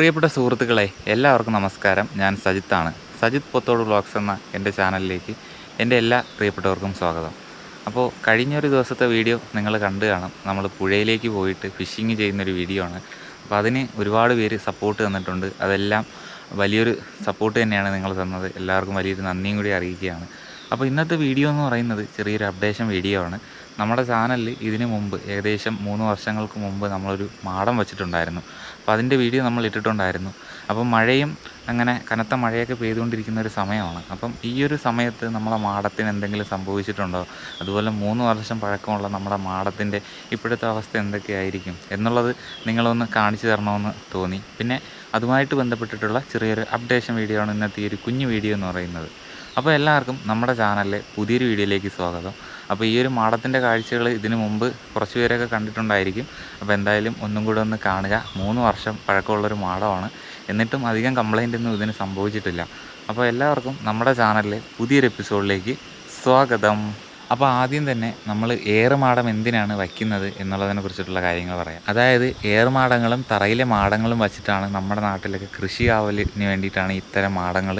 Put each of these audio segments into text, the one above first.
പ്രിയപ്പെട്ട സുഹൃത്തുക്കളെ എല്ലാവർക്കും നമസ്കാരം. ഞാൻ സജിത്താണ്. സജിത് പൊത്തോട് വ്ളോഗ്സ് എന്ന എന്റെ ചാനലിലേക്ക് എന്റെ എല്ലാ പ്രിയപ്പെട്ടവർക്കും സ്വാഗതം. അപ്പോൾ കഴിഞ്ഞൊരു ദിവസത്തെ വീഡിയോ നിങ്ങൾ കണ്ടു കാണും. നമ്മൾ പുഴയിലേക്ക് പോയിട്ട് ഫിഷിങ് ചെയ്യുന്നൊരു വീഡിയോ ആണ്. അപ്പോൾ അതിന് ഒരുപാട് പേര് സപ്പോർട്ട് തന്നിട്ടുണ്ട്. അതെല്ലാം വലിയൊരു സപ്പോർട്ട് തന്നെയാണ് നിങ്ങൾ തന്നത്. എല്ലാവർക്കും വലിയൊരു നന്ദിയും കൂടി അറിയിക്കുകയാണ്. അപ്പോൾ ഇന്നത്തെ വീഡിയോ എന്ന് പറയുന്നത് ചെറിയൊരു അപ്ഡേഷൻ വീഡിയോ ആണ്. നമ്മുടെ ചാനലിൽ ഇതിനു മുമ്പ് ഏകദേശം മൂന്ന് വർഷങ്ങൾക്ക് മുമ്പ് നമ്മളൊരു മാടം വെച്ചിട്ടുണ്ടായിരുന്നു. അപ്പോൾ അതിന്റെ വീഡിയോ നമ്മൾ ഇട്ടിട്ടുണ്ടായിരുന്നു. അപ്പം മഴയും അങ്ങനെ കനത്ത മഴയൊക്കെ പെയ്തുകൊണ്ടിരിക്കുന്ന ഒരു സമയമാണ്. അപ്പം ഈ ഒരു സമയത്ത് നമ്മളെ മാടത്തിന് എന്തെങ്കിലും സംഭവിച്ചിട്ടുണ്ടോ? അതുപോലെ മൂന്ന് വർഷം പഴക്കമുള്ള നമ്മുടെ മാടത്തിന്റെ ഇപ്പോഴത്തെ അവസ്ഥ എന്തൊക്കെയായിരിക്കും? എന്നുള്ളത് നിങ്ങളൊന്ന് കാണിച്ചു തരണമെന്ന് തോന്നി. പിന്നെ അതുമായിട്ട് ബന്ധപ്പെട്ടിട്ടുള്ള ചെറിയൊരു അപ്ഡേഷൻ വീഡിയോ ആണ് ഇന്നത്തെ ഈ ഒരു കുഞ്ഞു വീഡിയോ എന്ന് പറയുന്നത്. അപ്പോൾ എല്ലാവർക്കും നമ്മുടെ ചാനലിലെ പുതിയൊരു വീഡിയോയിലേക്ക് സ്വാഗതം. അപ്പോൾ ഈ ഒരു മാടത്തിന്റെ കാഴ്ചകൾ ഇതിനു മുമ്പ് കുറച്ച് പേരൊക്കെ കണ്ടിട്ടുണ്ടായിരിക്കും. അപ്പോൾ എന്തായാലും ഒന്നും കൂടെ ഒന്ന് കാണുക. മൂന്ന് വർഷം പഴക്കമുള്ളൊരു മാടമാണ്. എന്നിട്ടും അധികം കംപ്ലൈന്റ് ഒന്നും ഇതിന് സംഭവിച്ചിട്ടില്ല. അപ്പോൾ എല്ലാവർക്കും നമ്മുടെ ചാനലിലെ പുതിയൊരു എപ്പിസോഡിലേക്ക് സ്വാഗതം. അപ്പോൾ ആദ്യം തന്നെ നമ്മൾ ഏറുമാടം എന്തിനാണ് വയ്ക്കുന്നത് എന്നുള്ളതിനെ കുറിച്ചിട്ടുള്ള കാര്യങ്ങൾ പറയാം. അതായത് ഏറുമാടങ്ങളും തറയിലെ മാടങ്ങളും വച്ചിട്ടാണ് നമ്മുടെ നാട്ടിലൊക്കെ കൃഷി ആവലിന് വേണ്ടിയിട്ടാണ് ഇത്തരം മാടങ്ങൾ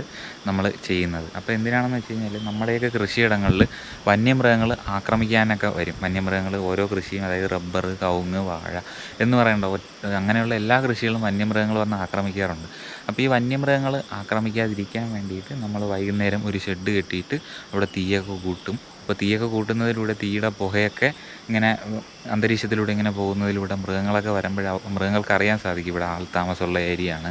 നമ്മൾ ചെയ്യുന്നത്. അപ്പോൾ എന്തിനാണെന്ന് വെച്ച് കഴിഞ്ഞാൽ നമ്മുടെയൊക്കെ കൃഷിയിടങ്ങളിൽ വന്യമൃഗങ്ങൾ ആക്രമിക്കാനൊക്കെ വരും. വന്യമൃഗങ്ങൾ ഓരോ കൃഷിയും അതായത് റബ്ബർ കവുങ്ങ് വാഴ എന്ന് പറയേണ്ട അങ്ങനെയുള്ള എല്ലാ കൃഷികളും വന്യമൃഗങ്ങൾ വന്ന് ആക്രമിക്കാറുണ്ട്. അപ്പോൾ ഈ വന്യമൃഗങ്ങൾ ആക്രമിക്കാതിരിക്കാൻ വേണ്ടിയിട്ട് നമ്മൾ വൈകുന്നേരം ഒരു ഷെഡ് കെട്ടിയിട്ട് അവിടെ തീയൊക്കെ കൂട്ടും. അപ്പോൾ തീയൊക്കെ കൂട്ടുന്നതിലൂടെ തീയുടെ പുകയൊക്കെ ഇങ്ങനെ അന്തരീക്ഷത്തിലൂടെ ഇങ്ങനെ പോകുന്നതിലൂടെ മൃഗങ്ങളൊക്കെ വരുമ്പോൾ മൃഗങ്ങൾക്ക് അറിയാൻ സാധിക്കും ഇവിടെ ആൾ താമസമുള്ള ഏരിയ ആണ്.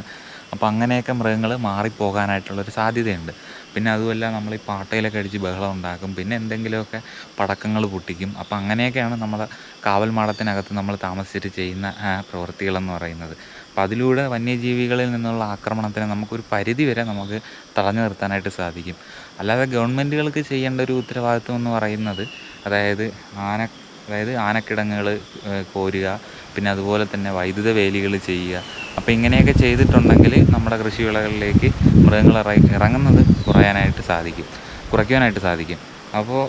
അപ്പോൾ അങ്ങനെയൊക്കെ മൃഗങ്ങൾ മാറിപ്പോകാനായിട്ടുള്ളൊരു സാധ്യതയുണ്ട്. പിന്നെ അതുമല്ല നമ്മൾ ഈ പാട്ടയിലൊക്കെ അടിച്ച് ബഹളം ഉണ്ടാക്കും. പിന്നെ എന്തെങ്കിലുമൊക്കെ പടക്കങ്ങൾ പൊട്ടിക്കും. അപ്പോൾ അങ്ങനെയൊക്കെയാണ് നമ്മുടെ കാവൽ മാടത്തിനകത്ത് നമ്മൾ താമസിച്ചിട്ട് ചെയ്യുന്ന പ്രവൃത്തികളെന്ന് പറയുന്നത്. അപ്പോൾ അതിലൂടെ വന്യജീവികളിൽ നിന്നുള്ള ആക്രമണത്തിന് നമുക്കൊരു പരിധി വരെ നമുക്ക് തടഞ്ഞു നിർത്താനായിട്ട് സാധിക്കും. അല്ലാതെ ഗവൺമെന്റുകൾക്ക് ചെയ്യേണ്ട ഒരു ഉത്തരവാദിത്വം എന്ന് പറയുന്നത് അതായത് ആന അതായത് ആനക്കിടങ്ങൾ കോരുക പിന്നെ അതുപോലെ തന്നെ വൈദ്യുത വേലികൾ ചെയ്യുക. അപ്പോൾ ഇങ്ങനെയൊക്കെ ചെയ്തിട്ടുണ്ടെങ്കിൽ നമ്മുടെ കൃഷിവിളകളിലേക്ക് മൃഗങ്ങൾ ഇറങ്ങുന്നത് കുറയാനായിട്ട് സാധിക്കും കുറയ്ക്കാനായിട്ട് സാധിക്കും. അപ്പോൾ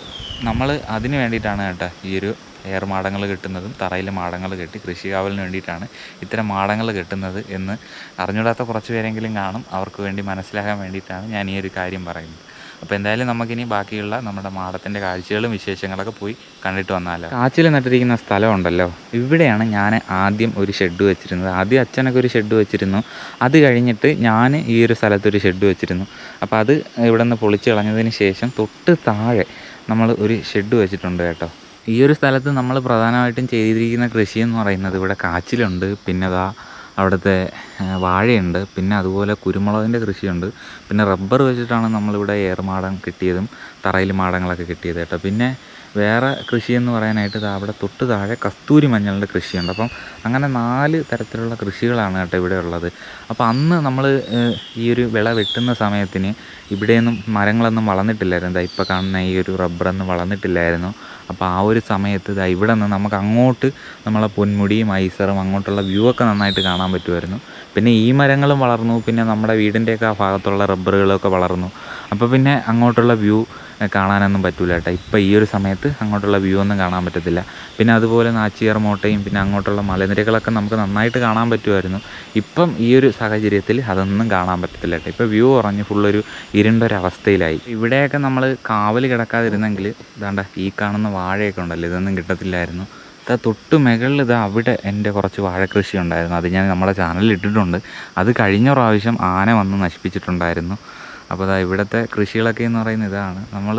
നമ്മൾ അതിന് വേണ്ടിയിട്ടാണ് കേട്ടോ ഈ ഒരു എയർ മാടങ്ങൾ കെട്ടുന്നതും തറയിൽ മാടങ്ങൾ കെട്ടി കൃഷികാവലിന് വേണ്ടിയിട്ടാണ് ഇത്തരം മാടങ്ങൾ കെട്ടുന്നത് എന്ന് അറിഞ്ഞൂടാത്ത കുറച്ച് പേരെങ്കിലും കാണും. അവർക്ക് വേണ്ടി മനസ്സിലാക്കാൻ വേണ്ടിയിട്ടാണ് ഞാൻ ഈ ഒരു കാര്യം പറയുന്നത്. അപ്പോൾ എന്തായാലും നമുക്കിനി ബാക്കിയുള്ള നമ്മുടെ മാടത്തിന്റെ കാഴ്ചകളും വിശേഷങ്ങളൊക്കെ പോയി കണ്ടിട്ട് വന്നാലോ? കാച്ചിൽ നട്ടിരിക്കുന്ന സ്ഥലമുണ്ടല്ലോ. ഇവിടെയാണ് ഞാൻ ആദ്യം ഒരു ഷെഡ് വെച്ചിരുന്നത്. ആദ്യം അച്ഛനൊക്കെ ഒരു ഷെഡ് വെച്ചിരുന്നു. അത് കഴിഞ്ഞിട്ട് ഞാൻ ഈ ഒരു സ്ഥലത്തൊരു ഷെഡ് വെച്ചിരുന്നു. അപ്പോൾ അത് ഇവിടെ നിന്ന് പൊളിച്ച് കളഞ്ഞതിന് ശേഷം തൊട്ട് താഴെ നമ്മൾ ഒരു ഷെഡ് വെച്ചിട്ടുണ്ട് കേട്ടോ. ഈ ഒരു സ്ഥലത്ത് നമ്മൾ പ്രധാനമായിട്ടും ചെയ്തിരിക്കുന്ന കൃഷി എന്ന് പറയുന്നത് ഇവിടെ കാച്ചിലുണ്ട് പിന്നെ ദാ അവിടുത്തെ വാഴയുണ്ട് പിന്നെ അതുപോലെ കുരുമുളകിന്റെ കൃഷിയുണ്ട്. പിന്നെ റബ്ബർ വെച്ചിട്ടാണ് നമ്മളിവിടെ ഏറുമാടം കിട്ടിയതും തറയിൽ മാടങ്ങളൊക്കെ കിട്ടിയത് കേട്ടോ. പിന്നെ വേറെ കൃഷി എന്ന് പറയാനായിട്ട് അവിടെ തൊട്ട് താഴെ കസ്തൂരി മഞ്ഞളിന്റെ കൃഷിയുണ്ട്. അപ്പം അങ്ങനെ നാല് തരത്തിലുള്ള കൃഷികളാണ് കേട്ടോ ഇവിടെ ഉള്ളത്. അപ്പോൾ അന്ന് നമ്മൾ ഈ ഒരു വിള വെട്ടുന്ന സമയത്തിന് ഇവിടെയൊന്നും മരങ്ങളൊന്നും വളർന്നിട്ടില്ലായിരുന്നു. ദാ ഇപ്പോൾ കാണുന്ന ഈ ഒരു റബ്ബറൊന്നും വളർന്നിട്ടില്ലായിരുന്നു. അപ്പോൾ ആ ഒരു സമയത്ത് ദാ ഇവിടെ നിന്ന് നമുക്ക് അങ്ങോട്ട് നമ്മളെ പൊന്മുടിയും ഐസറും അങ്ങോട്ടുള്ള വ്യൂ ഒക്കെ നന്നായിട്ട് കാണാൻ പറ്റുമായിരുന്നു. പിന്നെ ഈ മരങ്ങളും വളർന്നു. പിന്നെ നമ്മുടെ വീടിന്റെയൊക്കെ ആ ഭാഗത്തുള്ള റബ്ബറുകളൊക്കെ വളർന്നു. അപ്പോൾ പിന്നെ അങ്ങോട്ടുള്ള വ്യൂ കാണാനൊന്നും പറ്റില്ല കേട്ടോ. ഇപ്പോൾ ഈ ഒരു സമയത്ത് അങ്ങോട്ടുള്ള വ്യൂ ഒന്നും കാണാൻ പറ്റത്തില്ല. പിന്നെ അതുപോലെ നാച്ചിയാർ മോട്ടയും പിന്നെ അങ്ങോട്ടുള്ള മലനിരകളൊക്കെ നമുക്ക് നന്നായിട്ട് കാണാൻ പറ്റുമായിരുന്നു. ഇപ്പം ഈ ഒരു സാഹചര്യത്തിൽ അതൊന്നും കാണാൻ പറ്റത്തില്ല കേട്ടോ. ഇപ്പോൾ വ്യൂ കുറഞ്ഞ് ഫുള്ളൊരു ഇരുണ്ടൊരവസ്ഥയിലായി. ഇവിടെയൊക്കെ നമ്മൾ കാവൽ കിടക്കാതിരുന്നെങ്കിൽ ഇതാണ്ട ഈ കാണുന്ന വാഴയൊക്കെ ഉണ്ടല്ലോ ഇതൊന്നും കിട്ടത്തില്ലായിരുന്നു. ഇതാ തൊട്ട് മുകളിൽ ഇതാ അവിടെ എന്റെ കുറച്ച് വാഴക്കൃഷി ഉണ്ടായിരുന്നു. അത് ഞാൻ നമ്മുടെ ചാനലിൽ ഇട്ടിട്ടുണ്ട്. അത് കഴിഞ്ഞ പ്രാവശ്യം ആന വന്ന് നശിപ്പിച്ചിട്ടുണ്ടായിരുന്നു. അപ്പോൾ അതാ ഇവിടുത്തെ കൃഷികളൊക്കെ എന്ന് പറയുന്നത് ഇതാണ്. നമ്മൾ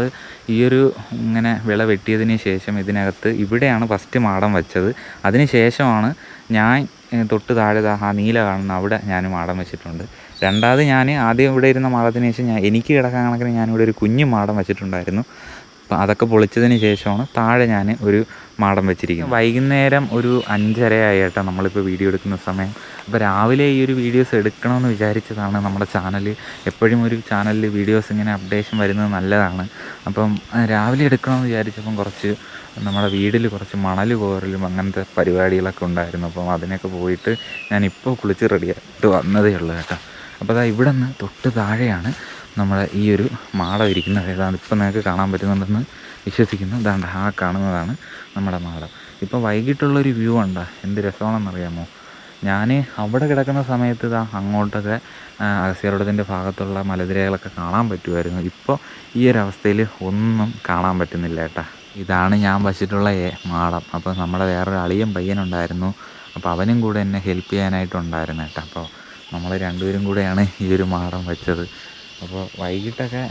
ഈ ഒരു ഇങ്ങനെ വിള വെട്ടിയതിന് ശേഷം ഇതിനകത്ത് ഇവിടെയാണ് ഫസ്റ്റ് മാടം വെച്ചത്. അതിന് ശേഷമാണ് ഞാൻ തൊട്ട് താഴെ ആ നീല കാണുന്ന അവിടെ ഞാൻ മാടം വെച്ചിട്ടുണ്ട്. രണ്ടാമത് ഞാൻ ആദ്യം ഇവിടെ ഇരുന്ന മാടത്തിന് ശേഷം ഞാൻ എനിക്ക് കിടക്കാൻ കണക്കിന് ഞാനിവിടെ ഒരു കുഞ്ഞു മാടം വെച്ചിട്ടുണ്ടായിരുന്നു. അപ്പം അതൊക്കെ പൊളിച്ചതിന് ശേഷമാണ് താഴെ ഞാൻ ഒരു മാടം വെച്ചിരിക്കുന്നത്. വൈകുന്നേരം ഒരു അഞ്ചര ആയിട്ടാണ് നമ്മളിപ്പോൾ വീഡിയോ എടുക്കുന്ന സമയം. അപ്പോൾ രാവിലെ ഈ ഒരു വീഡിയോസ് എടുക്കണമെന്ന് വിചാരിച്ചതാണ് നമ്മുടെ ചാനൽ. എപ്പോഴും ഒരു ചാനലിൽ വീഡിയോസ് ഇങ്ങനെ അപ്ഡേഷൻ വരുന്നത് നല്ലതാണ്. അപ്പം രാവിലെ എടുക്കണമെന്ന് വിചാരിച്ചപ്പം കുറച്ച് നമ്മുടെ വീട്ടിൽ കുറച്ച് മണൽ കോരലും അങ്ങനത്തെ പരിപാടികളൊക്കെ ഉണ്ടായിരുന്നു. അപ്പം അതിനൊക്കെ പോയിട്ട് ഞാനിപ്പോൾ കുളിച്ച് റെഡിയായിട്ട് വന്നതേ ഉള്ളൂ കേട്ടോ. അപ്പോൾ അതാ ഇവിടെ നിന്ന് തൊട്ട് താഴെയാണ് നമ്മുടെ ഈ ഒരു മാടം ഇരിക്കുന്നത് ഏതാണ്? ഇപ്പം നിങ്ങൾക്ക് കാണാൻ പറ്റുന്നുണ്ടെന്ന് വിശ്വസിക്കുന്നു. ഇതാണ്ട് ആ കാണുന്നതാണ് നമ്മുടെ മാടം ഇപ്പം വൈകിട്ടുള്ളൊരു വ്യൂ ഉണ്ടോ എന്ത് രസമാണെന്നറിയാമോ? ഞാൻ അവിടെ കിടക്കുന്ന സമയത്ത് ഇതാ അങ്ങോട്ടൊക്കെ ആ, ഭാഗത്തുള്ള മലനിരകളൊക്കെ കാണാൻ പറ്റുമായിരുന്നു. ഇപ്പോൾ ഈ ഒരു അവസ്ഥയിൽ ഒന്നും കാണാൻ പറ്റുന്നില്ല ഏട്ടാ ഇതാണ് ഞാൻ വച്ചിട്ടുള്ള മാടം അപ്പോൾ നമ്മുടെ വേറൊരു അളിയൻ പയ്യനുണ്ടായിരുന്നു. അപ്പോൾ അവനും കൂടെ എന്നെ ഹെൽപ്പ് ചെയ്യാനായിട്ടുണ്ടായിരുന്നു ഏട്ടാ അപ്പോൾ നമ്മൾ രണ്ടുപേരും കൂടെയാണ് ഈ ഒരു മാടം വെച്ചത്. അപ്പോൾ വൈകിട്ടൊക്കെ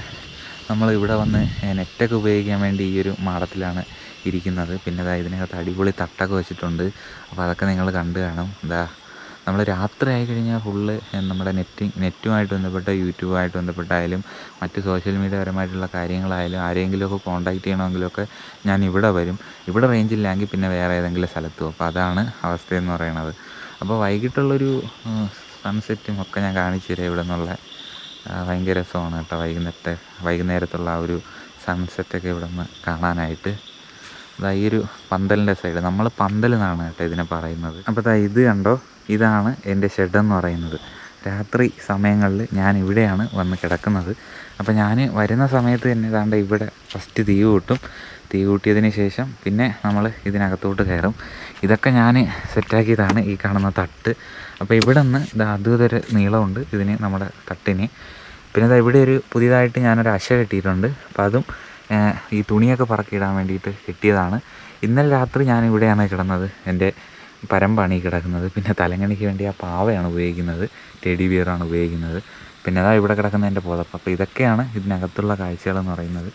നമ്മൾ ഇവിടെ വന്ന് നെറ്റൊക്കെ ഉപയോഗിക്കാൻ വേണ്ടി ഈ ഒരു മാടത്തിലാണ് ഇരിക്കുന്നത്. പിന്നെ ഇതാ ഇതിനകത്ത് അടിപൊളി തട്ടൊക്കെ വെച്ചിട്ടുണ്ട്. അപ്പോൾ അതൊക്കെ നിങ്ങൾ കണ്ടു കാണും. എന്താ നമ്മൾ രാത്രി ആയി കഴിഞ്ഞാൽ ഫുള്ള് നമ്മുടെ നെറ്റ് നെറ്റുമായിട്ട് ബന്ധപ്പെട്ട യൂട്യൂബുമായിട്ട് ബന്ധപ്പെട്ടായാലും മറ്റ് സോഷ്യൽ മീഡിയ പരമായിട്ടുള്ള കാര്യങ്ങളായാലും ആരെങ്കിലുമൊക്കെ കോൺടാക്റ്റ് ചെയ്യണമെങ്കിലൊക്കെ ഞാൻ ഇവിടെ വരും. ഇവിടെ റേഞ്ച് ഇല്ലെങ്കിൽ പിന്നെ വേറെ ഏതെങ്കിലും സ്ഥലത്ത് അപ്പോൾ അതാണ് അവസ്ഥയെന്ന് പറയണത്. അപ്പോൾ വൈകിട്ടുള്ളൊരു സൺസെറ്റും ഒക്കെ ഞാൻ കാണിച്ചു തരാം ഇവിടെ നിന്നുള്ള ഭയങ്കര രസമാണ് കേട്ടോ വൈകുന്നേരത്തെ വൈകുന്നേരത്തുള്ള ആ ഒരു സൺസെറ്റൊക്കെ ഇവിടെ നിന്ന് കാണാനായിട്ട്. അതാ ഈ ഒരു പന്തലിന്റെ സൈഡ് നമ്മൾ പന്തൽ എന്നാണ് കേട്ടോ ഇതിനെ പറയുന്നത്. അപ്പോൾ ദാ ഇത് കണ്ടോ? ഇതാണ് എന്റെ ഷെഡെന്ന് പറയുന്നത്. രാത്രി സമയങ്ങളിൽ ഞാൻ ഇവിടെയാണ് വന്ന് കിടക്കുന്നത്. അപ്പോൾ ഞാൻ വരുന്ന സമയത്ത് തന്നെ ഇതാണ്ട് ഇവിടെ ഫസ്റ്റ് തീ കൂട്ടും. തീ കൂട്ടിയതിന് ശേഷം പിന്നെ നമ്മൾ ഇതിനകത്തോട്ട് കയറും. ഇതൊക്കെ ഞാൻ സെറ്റാക്കിയതാണ് ഈ കാണുന്ന തട്ട്. അപ്പോൾ ഇവിടെ നിന്ന് ഇത് അതുവരെ നീളമുണ്ട് ഇതിന് നമ്മുടെ തട്ടിന്. പിന്നെ ഇതാ ഇവിടെ ഒരു പുതിയതായിട്ട് ഞാനൊരു അശ കെട്ടിയിട്ടുണ്ട്. അപ്പോൾ അതും ഈ തുണിയൊക്കെ പറക്കിയിടാൻ വേണ്ടിയിട്ട് കെട്ടിയതാണ്. ഇന്നലെ രാത്രി ഞാൻ ഇവിടെയാണ് കിടന്നത്. എന്റെ പരമ്പാണ് കിടക്കുന്നത്. പിന്നെ തലങ്ങണിക്ക് വേണ്ടി ആ പാവയാണ് ഉപയോഗിക്കുന്നത്. ടെഡി ബിയറാണ് ഉപയോഗിക്കുന്നത്. പിന്നെ അതാ ഇവിടെ കിടക്കുന്ന എന്റെ പുതപ്പ്. അപ്പോൾ ഇതൊക്കെയാണ് ഇതിനകത്തുള്ള കാഴ്ചകളെന്ന് പറയുന്നത്.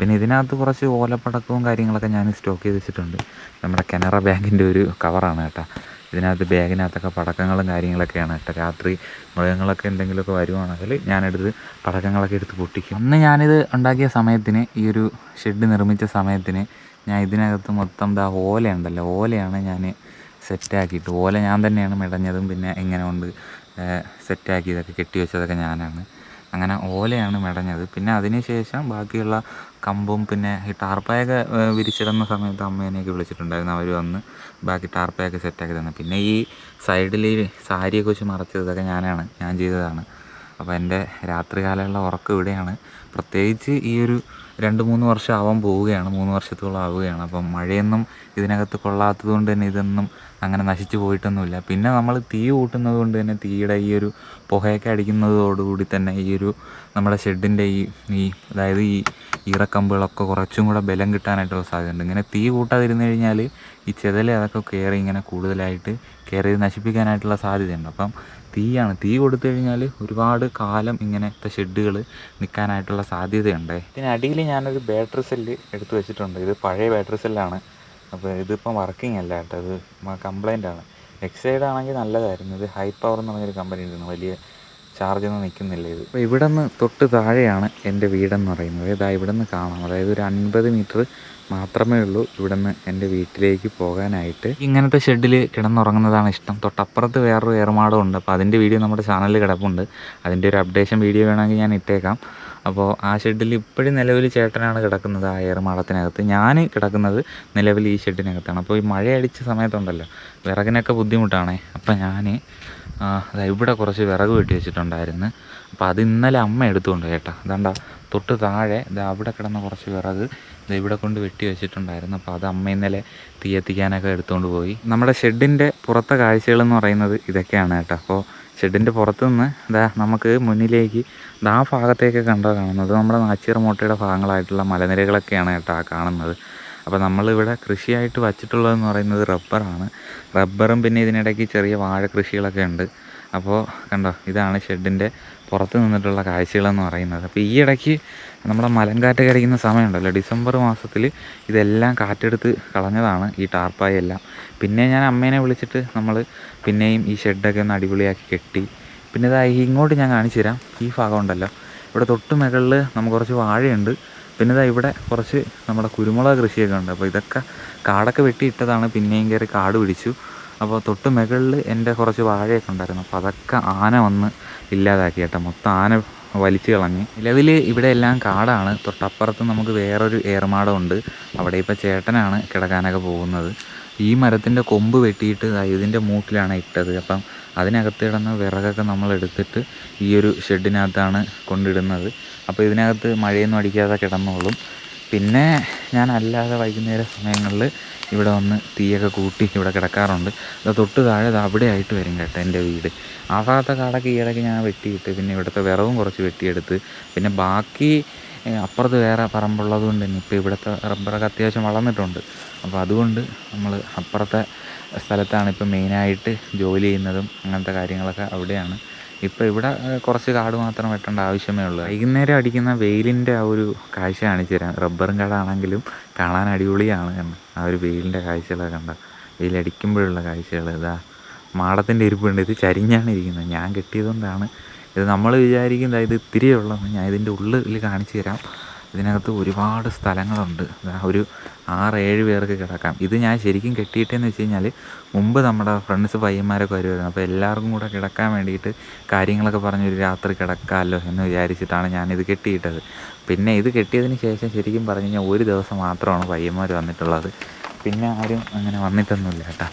പിന്നെ ഇതിനകത്ത് കുറച്ച് ഓലപ്പടക്കവും കാര്യങ്ങളൊക്കെ ഞാൻ സ്റ്റോക്ക് ചെയ്ത് വെച്ചിട്ടുണ്ട്. നമ്മുടെ കനറ ബാങ്കിന്റെ ഒരു കവറാണ് കേട്ടോ. ഇതിനകത്ത് ബാഗിനകത്തൊക്കെ പടക്കങ്ങളും കാര്യങ്ങളൊക്കെയാണ് കേട്ടോ. രാത്രി മൃഗങ്ങളൊക്കെ എന്തെങ്കിലുമൊക്കെ വരുവാണെങ്കിൽ ഞാനെടുത്ത് പടക്കങ്ങളൊക്കെ എടുത്ത് പൊട്ടിക്കും. അന്ന് ഞാനിത് ഉണ്ടാക്കിയ സമയത്തിന് ഈ ഒരു ഷെഡ് നിർമ്മിച്ച സമയത്തിന് ഞാൻ ഇതിനകത്ത് മൊത്തം ദാ ഓലയുണ്ടല്ലോ. ഓലയാണ് ഞാൻ സെറ്റാക്കിയിട്ട് ഓല ഞാൻ തന്നെയാണ് മെടഞ്ഞതും പിന്നെ എങ്ങനെ കൊണ്ട് സെറ്റാക്കിയതൊക്കെ കെട്ടി വെച്ചതൊക്കെ ഞാനാണ്. അങ്ങനെ ഓലയാണ് മെടഞ്ഞത്. പിന്നെ അതിന് ശേഷം ബാക്കിയുള്ള കമ്പും പിന്നെ ഈ ടാർപ്പായൊക്കെ വിരിച്ചിടുന്ന സമയത്ത് അമ്മേനെയൊക്കെ വിളിച്ചിട്ടുണ്ടായിരുന്നു. അവർ വന്ന് ബാക്കി ടാർപ്പായൊക്കെ സെറ്റാക്കി തന്നെ. പിന്നെ ഈ സൈഡിൽ ഈ സാരിയൊക്കെ വെച്ച് മറച്ചതൊക്കെ ഞാനാണ് ഞാൻ ചെയ്തതാണ്. അപ്പോൾ എന്റെ രാത്രികാലമുള്ള ഉറക്കം ഇവിടെയാണ്. പ്രത്യേകിച്ച് ഈ ഒരു രണ്ട് മൂന്ന് വർഷം ആവാൻ പോവുകയാണ്. മൂന്ന് വർഷത്തോളം ആവുകയാണ്. അപ്പം മഴയൊന്നും ഇതിനകത്ത് കൊള്ളാത്തത് കൊണ്ട് തന്നെ ഇതൊന്നും അങ്ങനെ നശിച്ചു പോയിട്ടൊന്നുമില്ല. പിന്നെ നമ്മൾ തീ കൂട്ടുന്നത് കൊണ്ട് തന്നെ തീയുടെ ഈ ഒരു പുകയൊക്കെ അടിക്കുന്നതോടുകൂടി തന്നെ ഈ ഒരു നമ്മുടെ ഷെഡിന്റെ ഈ ഈ അതായത് ഈ ഈറക്കമ്പുകളൊക്കെ കുറച്ചും കൂടെ ബലം കിട്ടാനായിട്ടുള്ള സാധ്യതയുണ്ട്. ഇങ്ങനെ തീ കൂട്ടാതിരുന്ന് കഴിഞ്ഞാൽ ഈ ചെതല അതൊക്കെ കയറി ഇങ്ങനെ കൂടുതലായിട്ട് കയറി നശിപ്പിക്കാനായിട്ടുള്ള സാധ്യതയുണ്ട്. അപ്പം തീയാണ്. തീ കൊടുത്തു കഴിഞ്ഞാൽ ഒരുപാട് കാലം ഇങ്ങനത്തെ ഷെഡുകൾ നിൽക്കാനായിട്ടുള്ള സാധ്യതയുണ്ട്? ഇതിനടിയിൽ ഞാനൊരു ബാറ്ററി സെല്ല് എടുത്തു വെച്ചിട്ടുണ്ട്. ഇത് പഴയ ബാറ്ററി സെല്ലാണ്. അപ്പോൾ ഇതിപ്പം വർക്കിംഗ് അല്ല കേട്ടോ. ഇത് കംപ്ലൈന്റ് ആണ് എക്സൈഡ് ആണെങ്കിൽ നല്ലതായിരുന്നു. ഇത് ഹൈ പവർ എന്ന് പറഞ്ഞൊരു കമ്പനി ഉണ്ട് വലിയ ചാർജ് ഒന്നും നിൽക്കുന്നില്ല ഇത്. അപ്പോൾ ഇവിടെ നിന്ന് തൊട്ട് താഴെയാണ് എന്റെ വീടെന്ന് പറയുന്നത്. ഇതാ ഇവിടെ നിന്ന് കാണാം. അതായത് ഒരു അൻപത് മീറ്റർ മാത്രമേ ഉള്ളൂ ഇവിടെ നിന്ന് എന്റെ വീട്ടിലേക്ക് പോകാനായിട്ട്. ഇങ്ങനത്തെ ഷെഡിൽ കിടന്നുറങ്ങുന്നതാണ് ഇഷ്ടം. തൊട്ടപ്പുറത്ത് വേറൊരു ഏർമാടം ഉണ്ട്. അപ്പോൾ അതിന്റെ വീഡിയോ നമ്മുടെ ചാനലിൽ കിടപ്പുണ്ട്. അതിന്റെ ഒരു അപ്ഡേഷൻ വീഡിയോ വേണമെങ്കിൽ ഞാൻ ഇട്ടേക്കാം. അപ്പോൾ ആ ഷെഡിൽ ഇപ്പോഴും നിലവിൽ ചേട്ടനാണ് കിടക്കുന്നത് ആ ഏർമാടത്തിനകത്ത്. ഞാൻ കിടക്കുന്നത് നിലവിൽ ഈ ഷെഡിനകത്താണ്. അപ്പോൾ ഈ മഴ അടിച്ച സമയത്തുണ്ടല്ലോ വിറകിനൊക്കെ ബുദ്ധിമുട്ടാണേ. അപ്പോൾ ഞാൻ അതാ ഇവിടെ കുറച്ച് വിറക് വെട്ടി വെച്ചിട്ടുണ്ടായിരുന്നു. അപ്പോൾ അത് ഇന്നലെ അമ്മ എടുത്തുകൊണ്ട് കേട്ടോ. അതാണ്ടാ തൊട്ട് താഴെ ഇത് അവിടെ കിടന്ന കുറച്ച് വിറക് ഇത് ഇവിടെ കൊണ്ട് വെട്ടി വെച്ചിട്ടുണ്ടായിരുന്നു. അപ്പോൾ അത് അമ്മ ഇന്നലെ തീ എത്തിക്കാനൊക്കെ എടുത്തുകൊണ്ട് പോയി. നമ്മുടെ ഷെഡിന്റെ പുറത്തെ കാഴ്ചകളെന്ന് പറയുന്നത് ഇതൊക്കെയാണ് കേട്ടോ. അപ്പോൾ ഷെഡിന്റെ പുറത്തു നിന്ന് ഇതാ നമുക്ക് മുന്നിലേക്ക് ആ ഭാഗത്തേക്ക് കണ്ടോ കാണുന്നത്? നമ്മുടെ നാച്ചിയർ മോട്ടയുടെ ഭാഗങ്ങളായിട്ടുള്ള മലനിരകളൊക്കെയാണ് കേട്ടോ കാണുന്നത്. അപ്പോൾ നമ്മളിവിടെ കൃഷിയായിട്ട് വച്ചിട്ടുള്ളതെന്ന് പറയുന്നത് റബ്ബറാണ് റബ്ബറും പിന്നെ ഇതിനിടയ്ക്ക് ചെറിയ വാഴ കൃഷികളൊക്കെ ഉണ്ട്. അപ്പോൾ കണ്ടോ ഇതാണ് ഷെഡിന്റെ പുറത്ത് നിന്നിട്ടുള്ള കാഴ്ചകളെന്ന് പറയുന്നത്. അപ്പോൾ ഈ ഇടയ്ക്ക് നമ്മുടെ മലങ്കാറ്റ് കരയ്ക്കുന്ന സമയമുണ്ടല്ലോ. ഡിസംബർ മാസത്തിൽ ഇതെല്ലാം കാറ്റെടുത്ത് കളഞ്ഞതാണ് ഈ ടാർപ്പായെല്ലാം പിന്നെ ഞാൻ അമ്മേനെ വിളിച്ചിട്ട് നമ്മൾ പിന്നെയും ഈ ഷെഡൊക്കെ ഒന്ന് അടിപൊളിയാക്കി കെട്ടി. പിന്നെ ഇതായി ഇങ്ങോട്ട് ഞാൻ കാണിച്ചു തരാം ഈ ഭാഗം ഉണ്ടല്ലോ. ഇവിടെ തൊട്ട് മുകളിൽ നമുക്ക് കുറച്ച് വാഴയുണ്ട്. പിന്നെ ഇതാ ഇവിടെ കുറച്ച് നമ്മുടെ കുരുമുളക് കൃഷിയൊക്കെ ഉണ്ട്. അപ്പോൾ ഇതൊക്കെ കാടൊക്കെ വെട്ടിയിട്ടതാണ് പിന്നെയും കയറി കാട് പിടിച്ചു. അപ്പോൾ തൊട്ട് മുകളിൽ എന്റെ കുറച്ച് വാഴയൊക്കെ ഉണ്ടായിരുന്നു. അപ്പോൾ അതൊക്കെ ആന വന്ന് ഇല്ലാതാക്കി കേട്ടോ. മൊത്തം ആന വലിച്ചു കളഞ്ഞ്. നിലവിൽ ഇവിടെ എല്ലാം കാടാണ്. തൊട്ടപ്പുറത്ത് നമുക്ക് വേറൊരു ഏർമാടമുണ്ട് അവിടെ ഇപ്പോൾ ചേട്ടനാണ് കിടക്കാനൊക്കെ പോകുന്നത്. ഈ മരത്തിന്റെ കൊമ്പ് വെട്ടിയിട്ട് ഇതിന്റെ മൂട്ടിലാണ് ഇട്ടത്. അപ്പം അതിനകത്ത് കിടന്ന വിറകൊക്കെ നമ്മൾ എടുത്തിട്ട് ഈ ഒരു ഷെഡിനകത്താണ് കൊണ്ടിടുന്നത്. അപ്പോൾ ഇതിനകത്ത് മഴയൊന്നും അടിക്കാതെ കിടന്നോളും. പിന്നെ ഞാൻ അല്ലാതെ വൈകുന്നേര സമയങ്ങളിൽ ഇവിടെ വന്ന് തീയൊക്കെ കൂട്ടി ഇവിടെ കിടക്കാറുണ്ട്. അത് തൊട്ട് താഴെ ദാ അവിടെ ആയിട്ട് വരും കേട്ടോ എന്റെ വീട്. ആ ഭാഗത്തെ കാടൊക്കെ ഈയിടയ്ക്ക് ഞാൻ വെട്ടിയിട്ട് പിന്നെ ഇവിടുത്തെ വിറവും കുറച്ച് വെട്ടിയെടുത്ത് പിന്നെ ബാക്കി അപ്പുറത്ത് വേറെ പറമ്പുള്ളത് കൊണ്ട് തന്നെ ഇപ്പോൾ ഇവിടുത്തെ റബ്ബറൊക്കെ അത്യാവശ്യം വളർന്നിട്ടുണ്ട്. അപ്പോൾ അതുകൊണ്ട് നമ്മൾ അപ്പുറത്തെ സ്ഥലത്താണ് ഇപ്പോൾ മെയിനായിട്ട് ജോലി ചെയ്യുന്നതും അങ്ങനത്തെ കാര്യങ്ങളൊക്കെ അവിടെയാണ്. ഇപ്പോൾ ഇവിടെ കുറച്ച് കാട് മാത്രം വെട്ടേണ്ട ആവശ്യമേ ഉള്ളൂ. വൈകുന്നേരം അടിക്കുന്ന വെയിലിന്റെ ആ ഒരു കാഴ്ച കാണിച്ചു തരാം. റബ്ബറും കാടാണെങ്കിലും കാണാൻ അടിപൊളിയാണ് കണ്ടോ ആ ഒരു വെയിലിന്റെ കാഴ്ചകളൊക്കെ കണ്ട? വെയിലടിക്കുമ്പോഴുള്ള കാഴ്ചകൾ ഇതാ മാടത്തിന്റെ ഇരിപ്പുണ്ട്. ഇത് ചരിഞ്ഞാണ് ഇരിക്കുന്നത്. ഞാൻ കെട്ടിയതുകൊണ്ടാണ്. ഇത് നമ്മൾ വിചാരിക്കുന്നത് ഇത് ഇത്തിരി ഉള്ളതെന്ന് ഞാൻ ഇതിന്റെ ഉള്ളിൽ കാണിച്ചു തരാം. ഇതിനകത്ത് ഒരുപാട് സ്ഥലങ്ങളുണ്ട്. ഒരു ആറ് ഏഴ് പേർക്ക് കിടക്കാം. ഇത് ഞാൻ ശരിക്കും കെട്ടിയിട്ടെന്ന് വെച്ച് കഴിഞ്ഞാൽ മുമ്പ് നമ്മുടെ ഫ്രണ്ട്സ് പയ്യന്മാരൊക്കെ വരുമായിരുന്നു. അപ്പോൾ എല്ലാവർക്കും കൂടെ കിടക്കാൻ വേണ്ടിയിട്ട് കാര്യങ്ങളൊക്കെ പറഞ്ഞ് ഒരു രാത്രി കിടക്കാമല്ലോ എന്ന് വിചാരിച്ചിട്ടാണ് ഞാനിത് കെട്ടിയിട്ടത്. പിന്നെ ഇത് കെട്ടിയതിന് ശേഷം ശരിക്കും പറഞ്ഞു കഴിഞ്ഞാൽ ഒരു ദിവസം മാത്രമാണ് പയ്യന്മാർ വന്നിട്ടുള്ളത്. പിന്നെ ആരും അങ്ങനെ വന്നിട്ടൊന്നുമില്ല കേട്ടോ.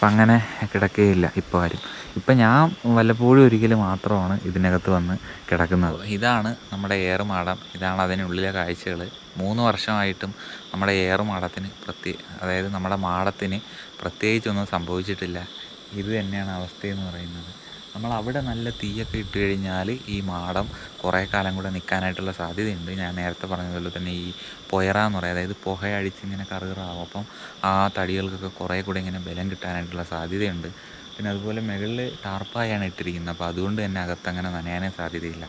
അപ്പം അങ്ങനെ കിടക്കുകയില്ല ഇപ്പോൾ ആരും. ഇപ്പം ഞാൻ വല്ലപ്പോഴും ഒരിക്കൽ മാത്രമാണ് ഇതിനകത്ത് വന്ന് കിടക്കുന്നത്. ഇതാണ് നമ്മുടെ ഏറുമാടം. ഇതാണ് അതിനുള്ളിലെ കാഴ്ചകൾ മൂന്ന് വർഷമായിട്ടും നമ്മുടെ ഏറുമാടത്തിന് പ്രത്യേ അതായത് നമ്മുടെ മാടത്തിന് പ്രത്യേകിച്ചൊന്നും സംഭവിച്ചിട്ടില്ല. ഇത് തന്നെയാണ് അവസ്ഥയെന്ന് പറയുന്നത്. നമ്മൾ അവിടെ നല്ല തീയൊക്കെ ഇട്ട് കഴിഞ്ഞാൽ ഈ മാടം കുറേ കാലം കൂടെ നിൽക്കാനായിട്ടുള്ള സാധ്യതയുണ്ട്. ഞാൻ നേരത്തെ പറഞ്ഞതുപോലെ തന്നെ ഈ പൊയറ എന്ന് പറയും അതായത് പുകയടിച്ച് ഇങ്ങനെ കറുകറാവും. അപ്പം ആ തടികൾക്കൊക്കെ കുറേ കൂടെ ഇങ്ങനെ ബലം കിട്ടാനായിട്ടുള്ള സാധ്യതയുണ്ട്. പിന്നെ അതുപോലെ മുകളിൽ ടാർപ്പായാണ് ഇട്ടിരിക്കുന്നത്. അപ്പോൾ അതുകൊണ്ട് തന്നെ അകത്ത് അങ്ങനെ നനയാനേ സാധ്യതയില്ല.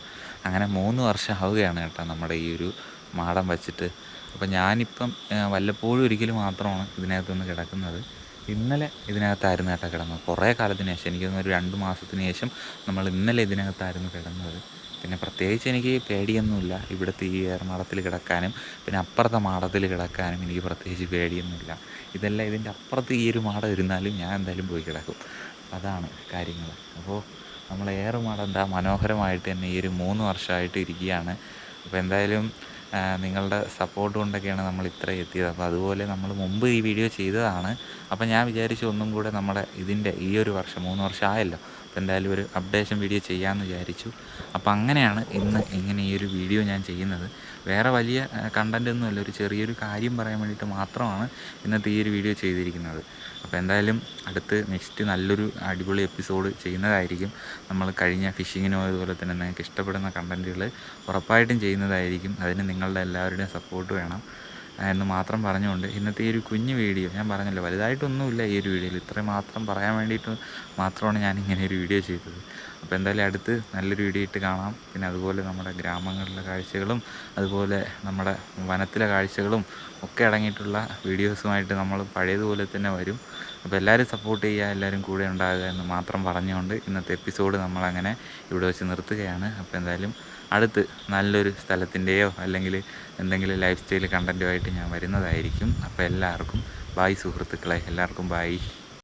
അങ്ങനെ മൂന്ന് വർഷം ആവുകയാണ് കേട്ടോ നമ്മുടെ ഈ ഒരു മാടം വച്ചിട്ട്. അപ്പോൾ ഞാനിപ്പം വല്ലപ്പോഴും ഒരിക്കലും മാത്രമാണ് ഇതിനകത്തുനിന്ന് കിടക്കുന്നത്. ഇന്നലെ ഇതിനകത്തായിരുന്നു കേട്ടോ കിടന്നത്. കുറേ കാലത്തിന് ശേഷം എനിക്ക് തോന്നുന്നു ഒരു രണ്ട് മാസത്തിന് ശേഷം നമ്മൾ ഇന്നലെ ഇതിനകത്തായിരുന്നു കിടന്നത്. പിന്നെ പ്രത്യേകിച്ച് എനിക്ക് പേടിയൊന്നുമില്ല ഇവിടുത്തെ ഈ ഏർമാടത്തിൽ കിടക്കാനും പിന്നെ അപ്പുറത്തെ മാടത്തിൽ കിടക്കാനും എനിക്ക് പ്രത്യേകിച്ച് പേടിയൊന്നുമില്ല. ഇതെല്ലാം ഇതിന്റെ അപ്പുറത്ത് ഈ ഒരു മാടം ഇരുന്നാലും ഞാൻ എന്തായാലും പോയി കിടക്കും. അതാണ് കാര്യങ്ങൾ. അപ്പോൾ നമ്മൾ ഏറുമാടം എന്താ മനോഹരമായിട്ട് തന്നെ ഈ ഒരു മൂന്ന് വർഷമായിട്ട് ഇരിക്കുകയാണ്. അപ്പോൾ എന്തായാലും നിങ്ങളുടെ സപ്പോർട്ട് കൊണ്ടൊക്കെയാണ് നമ്മൾ ഇത്ര എത്തിയത്. അപ്പോൾ അതുപോലെ നമ്മൾ മുമ്പ് ഈ വീഡിയോ ചെയ്തതാണ്. അപ്പോൾ ഞാൻ വിചാരിച്ചു ഒന്നും കൂടെ നമ്മുടെ ഇതിന്റെ ഈ ഒരു വർഷം മൂന്ന് വർഷം ആയല്ലോ. അപ്പോൾ എന്തായാലും ഒരു അപ്ഡേഷൻ വീഡിയോ ചെയ്യാമെന്ന് വിചാരിച്ചു. അപ്പോൾ അങ്ങനെയാണ് ഇന്ന് ഇങ്ങനെ ഈ ഒരു വീഡിയോ ഞാൻ ചെയ്യുന്നത്. വേറെ വലിയ കണ്ടന്റ് ഒന്നുമല്ല ഒരു ചെറിയൊരു കാര്യം പറയാൻ വേണ്ടിയിട്ട് മാത്രമാണ് ഇന്നത്തെ ഈ ഒരു വീഡിയോ ചെയ്തിരിക്കുന്നത്. അപ്പോൾ എന്തായാലും അടുത്ത് നെക്സ്റ്റ് നല്ലൊരു അടിപൊളി എപ്പിസോഡ് ചെയ്യുന്നതായിരിക്കും. നമ്മൾ കഴിഞ്ഞ ഫിഷിങ്ങിനോ അതുപോലെ തന്നെ നിങ്ങൾക്ക് ഇഷ്ടപ്പെടുന്ന കണ്ടന്റുകൾ ഉറപ്പായിട്ടും ചെയ്യുന്നതായിരിക്കും. അതിന് നിങ്ങളുടെ എല്ലാവരുടെയും സപ്പോർട്ട് വേണം. എന്ന് മാത്രം പറഞ്ഞുകൊണ്ട് ഇന്നത്തെ ഈ ഒരു കുഞ്ഞു വീഡിയോ ഞാൻ പറഞ്ഞല്ലോ വലുതായിട്ടൊന്നുമില്ല ഈ ഒരു വീഡിയോയിൽ ഇത്രയും മാത്രം പറയാൻ വേണ്ടിയിട്ട് മാത്രമാണ് ഞാൻ ഇങ്ങനെ ഒരു വീഡിയോ ചെയ്തത്. അപ്പോൾ എന്തായാലും അടുത്ത് നല്ലൊരു വീഡിയോ ഇട്ട് കാണാം. പിന്നെ അതുപോലെ നമ്മുടെ ഗ്രാമങ്ങളിലെ കാഴ്ചകളും അതുപോലെ നമ്മുടെ വനത്തിലെ കാഴ്ചകളും ഒക്കെ അടങ്ങിയിട്ടുള്ള വീഡിയോസുമായിട്ട് നമ്മൾ പഴയതുപോലെ തന്നെ വരും. അപ്പോൾ എല്ലാവരും സപ്പോർട്ട് ചെയ്യുക എല്ലാവരും കൂടെ ഉണ്ടാകുക എന്ന് മാത്രം പറഞ്ഞുകൊണ്ട് ഇന്നത്തെ എപ്പിസോഡ് നമ്മളങ്ങനെ ഇവിടെ വെച്ച് നിർത്തുകയാണ്. അപ്പോൾ എന്തായാലും അടുത്ത് നല്ലൊരു സ്ഥലത്തിന്റെയോ അല്ലെങ്കിൽ എന്തെങ്കിലും ലൈഫ് സ്റ്റൈൽ കണ്ടന്റുമായിട്ട് ഞാൻ വരുന്നതായിരിക്കും. അപ്പോൾ എല്ലാവർക്കും ബായ് സുഹൃത്തുക്കളെ. എല്ലാവർക്കും ബായ്